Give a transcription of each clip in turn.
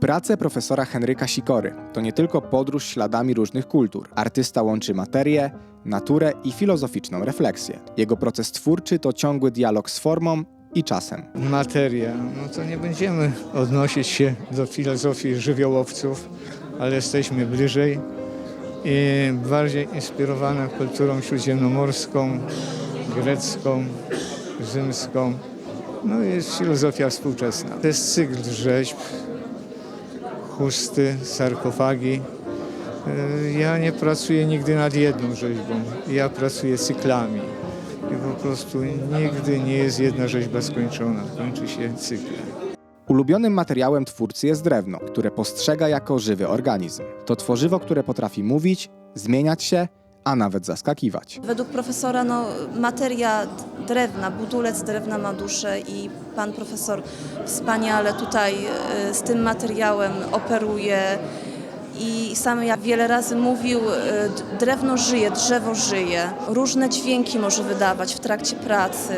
Prace profesora Henryka Sikory to nie tylko podróż śladami różnych kultur. Artysta łączy materię, naturę i filozoficzną refleksję. Jego proces twórczy to ciągły dialog z formą i czasem. materia, no to nie będziemy odnosić się do filozofii żywiołowców, ale jesteśmy bliżej i bardziej inspirowana kulturą śródziemnomorską, grecką, rzymską. No jest filozofia współczesna. To jest cykl rzeźb, chusty, sarkofagi. Y, Ja nie pracuję nigdy nad jedną rzeźbą, ja pracuję cyklami. I po prostu nigdy nie jest jedna rzeźba skończona, kończy się cyklem. Ulubionym materiałem twórcy jest drewno, które postrzega jako żywy organizm. To tworzywo, które potrafi mówić, zmieniać się, a nawet zaskakiwać. Według profesora no, materia drewna, budulec drewna ma duszę i pan profesor wspaniale tutaj e, z tym materiałem operuje. I sam jak wiele razy mówił, e, drewno żyje, drzewo żyje. Różne dźwięki może wydawać w trakcie pracy.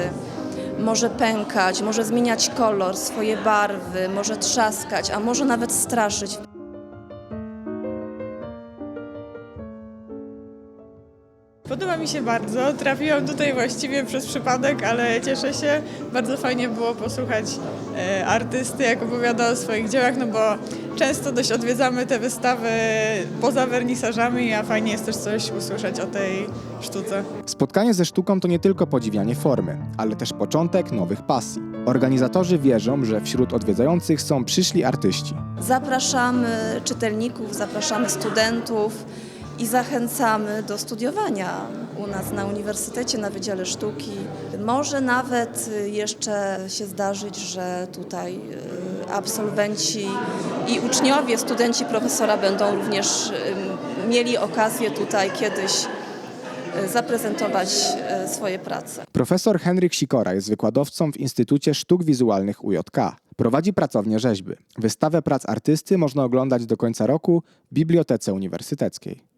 Może pękać, może zmieniać kolor, swoje barwy, może trzaskać, a może nawet straszyć. Podoba mi się bardzo. Trafiłam tutaj właściwie przez przypadek, ale cieszę się. Bardzo fajnie było posłuchać e, artysty, jak opowiada o swoich dziełach, no bo często dość odwiedzamy te wystawy poza wernisażami, a fajnie jest też coś usłyszeć o tej sztuce. Spotkanie ze sztuką to nie tylko podziwianie formy, ale też początek nowych pasji. Organizatorzy wierzą, że wśród odwiedzających są przyszli artyści. Zapraszamy czytelników, zapraszamy studentów i zachęcamy do studiowania u nas na Uniwersytecie, na Wydziale Sztuki. Może nawet y, jeszcze się zdarzyć, że tutaj y, absolwenci i uczniowie, studenci profesora będą również y, mieli okazję tutaj kiedyś zaprezentować swoje prace. Profesor Henryk Sikora jest wykładowcą w Instytucie Sztuk Wizualnych UJK. Prowadzi pracownię rzeźby. Wystawę prac artysty można oglądać do końca roku w Bibliotece Uniwersyteckiej.